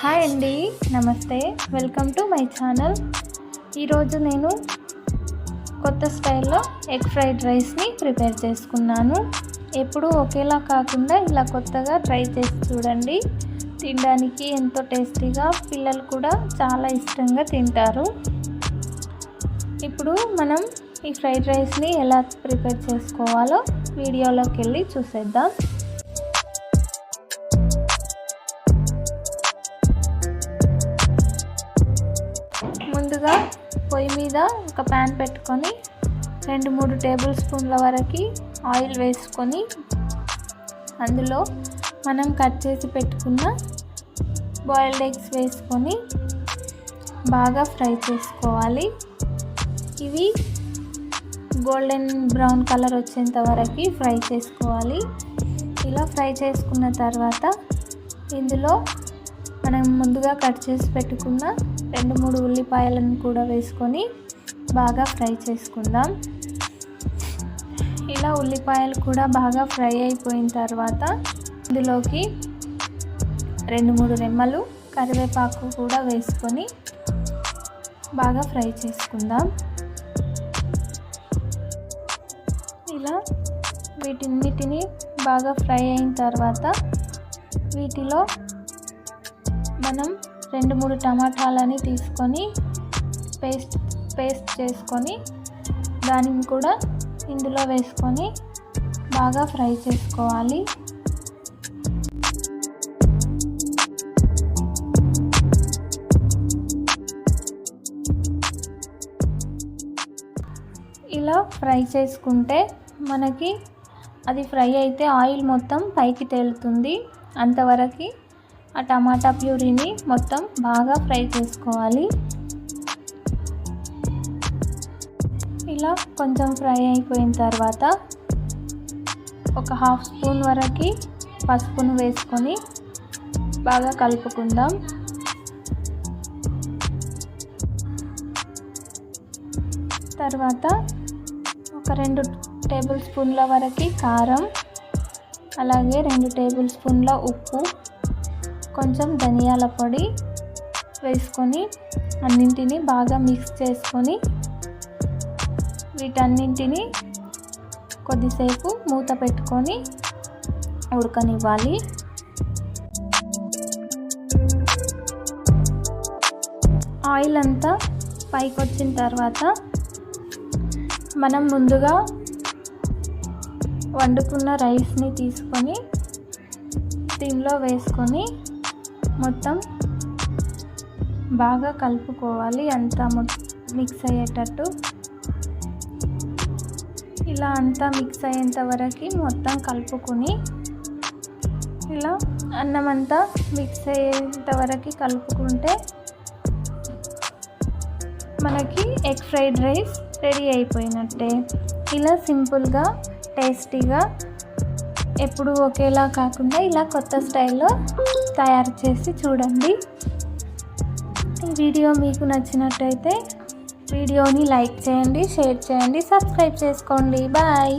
Hi అండి నమస్తే welcome to my channel ఈరోజు నేను కొత్త స్టైల్లో ఎగ్ ఫ్రైడ్ రైస్ని ప్రిపేర్ చేసుకున్నాను. ఎప్పుడూ ఒకేలా కాకుండా ఇలా కొత్తగా ట్రై చేసి చూడండి. తినడానికి ఎంతో టేస్టీగా పిల్లలు కూడా చాలా ఇష్టంగా తింటారు. ఇప్పుడు మనం ఈ ఫ్రైడ్ రైస్ని ఎలా ప్రిపేర్ చేసుకోవాలో వీడియోలోకి వెళ్ళి చూసేద్దాం. ముందుగా పొయ్యి మీద ఒక ప్యాన్ పెట్టుకొని రెండు మూడు టేబుల్ స్పూన్ల వరకు ఆయిల్ వేసుకొని అందులో మనం కట్ చేసి పెట్టుకున్న బాయిల్డ్ ఎగ్స్ వేసుకొని బాగా ఫ్రై చేసుకోవాలి. ఇవి గోల్డెన్ బ్రౌన్ కలర్ వచ్చేంత వరకు ఫ్రై చేసుకోవాలి. ఇలా ఫ్రై చేసుకున్న తర్వాత ఇందులో మనం ముందుగా కట్ చేసి పెట్టుకున్న రెండు మూడు ఉల్లిపాయలను కూడా వేసుకొని బాగా ఫ్రై చేసుకుందాం. ఇలా ఉల్లిపాయలు కూడా బాగా ఫ్రై అయిపోయిన తర్వాత ఇందులోకి రెండు మూడు రెమ్మలు కరివేపాకు కూడా వేసుకొని బాగా ఫ్రై చేసుకుందాం. ఇలా వీటిన్నిటిని బాగా ఫ్రై అయిన తర్వాత వీటిలో మనం రెండు మూడు టమాటాలని తీసుకొని పేస్ట్ పేస్ట్ చేసుకొని దానిని కూడా ఇందులో వేసుకొని బాగా ఫ్రై చేసుకోవాలి. ఇలా ఫ్రై చేసుకుంటే మనకి అది ఫ్రై అయితే ఆయిల్ మొత్తం పైకి తేలుతుంది. అంతవరకు ఆ టమాటా ప్యూరీని మొత్తం బాగా ఫ్రై చేసుకోవాలి. ఇలా కొంచెం ఫ్రై అయిపోయిన తర్వాత ఒక హాఫ్ స్పూన్ వరకు పసుపును వేసుకొని బాగా కలుపుకుందాం. తర్వాత ఒక రెండు టేబుల్ స్పూన్ల వరకు కారం అలాగే రెండు టేబుల్ స్పూన్ల ఉప్పు కొంచెం ధనియాల పొడి వేసుకొని అన్నింటినీ బాగా మిక్స్ చేసుకొని వీటన్నింటిని కొద్దిసేపు మూత పెట్టుకొని ఉడకనివ్వాలి. ఆయిల్ అంతా పైకి వచ్చిన తర్వాత మనం ముందుగా వండుకున్న రైస్ని తీసుకొని దీనిలో వేసుకొని మొత్తం బాగా కలుపుకోవాలి. అంతా మిక్స్ అయ్యేటట్టు. ఇలా అంతా మిక్స్ అయ్యేంత వరకు మొత్తం కలుపుకొని ఇలా అన్నం అంతా మిక్స్ అయ్యేంత వరకు కలుపుకుంటే మనకి ఎగ్ ఫ్రైడ్ రైస్ రెడీ అయిపోయినట్టే. ఇలా సింపుల్గా టేస్టీగా ఎప్పుడు ఒకేలా కాకుండా ఇలా కొత్త స్టైల్లో తయారు చేసి చూడండి. ఈ వీడియో మీకు నచ్చినట్టయితే వీడియోని లైక్ చేయండి షేర్ చేయండి సబ్స్క్రైబ్ చేసుకోండి. బాయ్.